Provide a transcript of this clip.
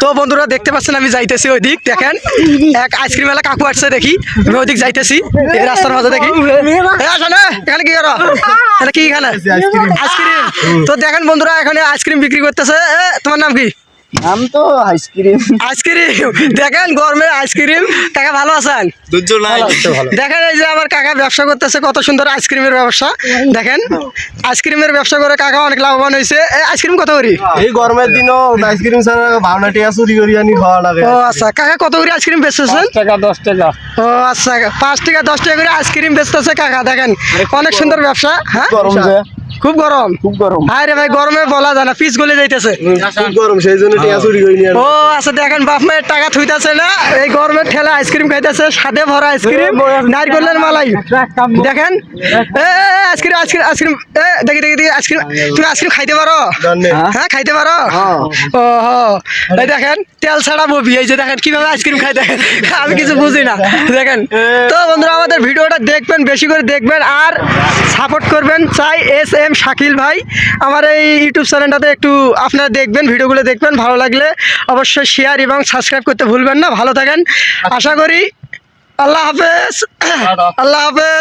তো বন্ধুরা দেখতে পাচ্ছেন আমি যাইতেছি ওই দিক দেখেন। এক আইসক্রিম এলা কাকু আসছে দেখি আমি ওই দিক যাইতেছি এই রাস্তার মাঝে দেখি। এখানে কি করো? এটা কি এখানে? আইসক্রিম। তো দেখেন বন্ধুরা এখানে আইসক্রিম বিক্রি করতেছে। এ, তোমার নাম কি? নাম তো আইসক্রিম আইসক্রিম দেখেন গরমে আইসক্রিম কাকা ভালো আছেন? দেখেন এই যে আমার কাকা ব্যবসা করতেছে কত সুন্দর আইসক্রিমের ব্যবসা। দেখেন আইসক্রিমের ব্যবসা করে কাকা অনেক লাভবান হয়েছে। এই আইসক্রিম কত করি? এই গরমের দিনও আইসক্রিম ছাড়া ভাবনা টিয়া চুরি করি আনি খাওয়া লাগে। ও আচ্ছা। কাকা কত করে আইসক্রিম বেচতেছেন? টাকা দশ টাকা। ও আচ্ছা। পাঁচ টাকা দশ টাকা করে আইসক্রিম বেচতেছে কাকা। দেখেন অনেক সুন্দর ব্যবসা হ্যাঁ? গরম যে। খুব গরম। খুব গরম। হায় রে ভাই গরমে বলা যায় না পিস গলে যাইতেছে। খুব গরম সেই জন্য টিয়া চুরি করি নি ও আচ্ছা দেখেন বাপ মায়ের টাকা থুইতাছে না এই গরমের ঠেলা আইসক্রিম খাইতেছে সাদে ভরা আইসক্রিম নারকেলের মালাই। দেখেন এ ice cream ice cream ice cream এ দেখি দেখি দেখি আইসক্রিম তুমি আইসক্রিম খাইতে পারো? হ্যাঁ খাইতে পারো? ও হো এই দেখেন তেল ছাড়া ববি এই যে দেখেন কীভাবে আইসক্রিম খাই দেখেন আমি কিছু বুঝি না। দেখেন তো বন্ধুরা আমাদের ভিডিওটা দেখবেন বেশি করে দেখবেন আর সাপোর্ট করবেন চাই এস এম শাকিল ভাই। আমার এই ইউটিউব চ্যানেলটাতে একটু আপনারা দেখবেন ভিডিওগুলো দেখবেন ভালো লাগলে অবশ্যই শেয়ার এবং সাবস্ক্রাইব করতে ভুলবেন না। ভালো থাকেন। আশা করি আল্লাহ হাফেজ। আল্লাহ হাফেজ।